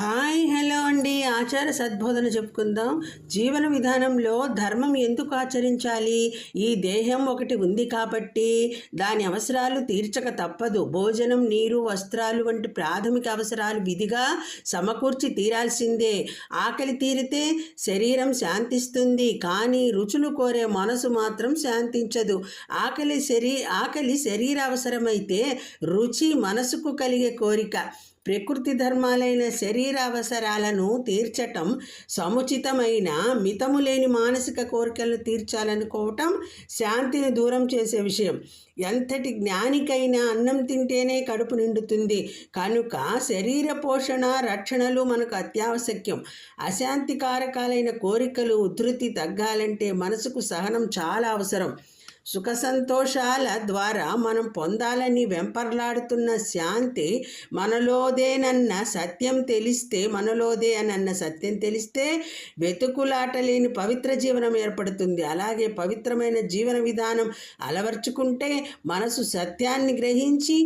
Hi hello అండి. ఆచార సద్బోధన చెప్పుకుందాం. జీవన విధానంలో ధర్మం ఎందుకు ఆచరించాలి? ఈ దేహం ఒకటి ఉంది కాబట్టి దాని అవసరాలు తీర్చక తప్పదు. భోజనం నీరు వస్త్రాలు వంటి ప్రాథమిక అవసరాలు విధిగా సమకూర్చి తీరాల్సిందే. ఆకలి తీరితే శరీరం శాంతిస్తుంది కానీ రుచులు కోరే మనసు మాత్రం శాంతించదు. ఆకలి శరీ ఆకలి శరీర అవసరమైతే రుచి మనసుకు కలిగే కోరిక. ప్రకృతి ధర్మాలైన శరీర అవసరాలను తీర్చటం సముచితమైన మితము లేని మానసిక కోరికలను తీర్చాలనుకోవటం శాంతిని దూరం చేసే విషయం. ఎంతటి జ్ఞానికైనా అన్నం తింటేనే కడుపు నిండుతుంది. కనుక శరీర పోషణ రక్షణలు మనకు అత్యావశ్యకం అశాంతికారకాలైన కోరికలు ఉధృతి తగ్గాలంటే మనసుకు సహనం చాలా అవసరం. సుఖ సంతోషాల ద్వారా మనం పొందాలని వెంపర్లాడుతున్న శాంతి మనలోదేనన్న సత్యం తెలిస్తే మనలోదే అన్న సత్యం తెలిస్తే వెతుకులాట లేని పవిత్ర జీవనం ఏర్పడుతుంది. అలాగే పవిత్రమైన జీవన విధానం అలవర్చుకుంటే మనసు సత్యాన్ని గ్రహించి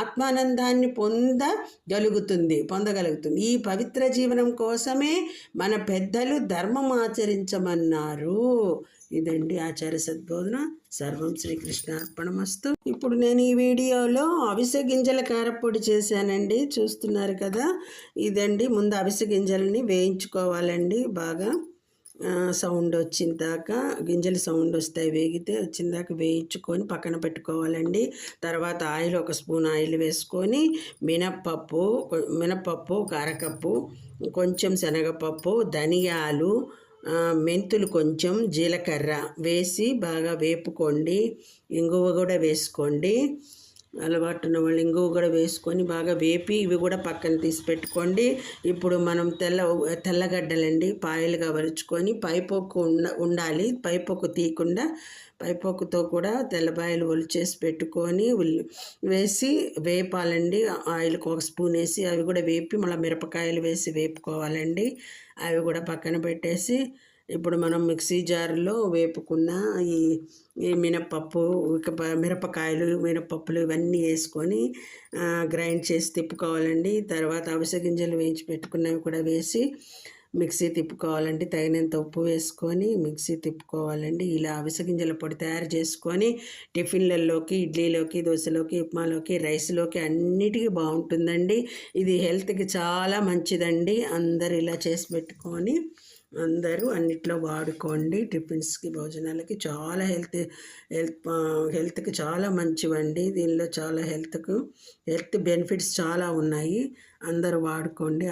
ఆత్మానందాన్ని పొందగలుగుతుంది పొందగలుగుతుంది. ఈ పవిత్ర జీవనం కోసమే మన పెద్దలు ధర్మం ఆచరించమన్నారు. ఇదండి ఆచార్య సద్బోధన. సర్వం శ్రీకృష్ణ అర్పణమస్తు ఇప్పుడు నేను ఈ వీడియోలో అవిసె గింజల కారపొడి చేశానండి. చూస్తున్నారు కదా? ఇదండి ముందు అవిసె గింజలని వేయించుకోవాలండి. బాగా సౌండ్ వచ్చిన దాకా గింజలు సౌండ్ వస్తాయి వేగితే వచ్చిన దాకా వేయించుకొని పక్కన పెట్టుకోవాలండి. తర్వాత ఆయిల్ ఒక స్పూన్ ఆయిల్ వేసుకొని మినప్పప్పు మినప్పప్పు కారకప్పు కొంచెం శనగపప్పు ధనియాలు మెంతులు కొంచెం జీలకర్ర వేసి బాగా వేపుకోండి. ఇంగువ కూడా వేసుకోండి. అలవాటు ఉన్న వాళ్ళు ఇంగువ కూడా వేసుకొని బాగా వేపి ఇవి కూడా పక్కన తీసి పెట్టుకోండి. ఇప్పుడు మనం తెల్ల తెల్లగడ్డలండి పాయలుగా వరుచుకొని పైపోకు ఉండ ఉండాలి. పైపోకు తీయకుండా పైపోకుతో కూడా తెల్లబాయలు ఒలిచేసి పెట్టుకొని వేసి వేపాలండి. ఆయిల్కి ఒక స్పూన్ వేసి అవి కూడా వేపి మళ్ళీ మిరపకాయలు వేసి వేపుకోవాలండి. అవి కూడా పక్కన పెట్టేసి ఇప్పుడు మనం మిక్సీ జార్లో వేపుకున్న ఈ ఈ మినప్పప్పు మిరపకాయలు మినపప్పులు ఇవన్నీ వేసుకొని గ్రైండ్ చేసి తిప్పుకోవాలండి. తర్వాత అవిసె గింజలు వేయించి పెట్టుకున్నవి కూడా వేసి మిక్సీ తిప్పుకోవాలండి. తగినంత ఉప్పు వేసుకొని మిక్సీ తిప్పుకోవాలండి. ఇలా అవిసె గింజల పొడి తయారు చేసుకొని టిఫిన్లలోకి ఇడ్లీలోకి దోశలోకి ఉప్మాలోకి రైస్లోకి అన్నిటికీ బాగుంటుందండి. ఇది హెల్త్కి చాలా మంచిదండి. అందరు ఇలా చేసి పెట్టుకొని అందరూ అన్నిట్లో వాడుకోండి. టిఫిన్స్కి భోజనాలకి చాలా హెల్త్ హెల్త్ హెల్త్కి చాలా మంచివండి. దీనిలో చాలా హెల్త్కు హెల్త్ బెనిఫిట్స్ చాలా ఉన్నాయి. అందరూ వాడుకోండి.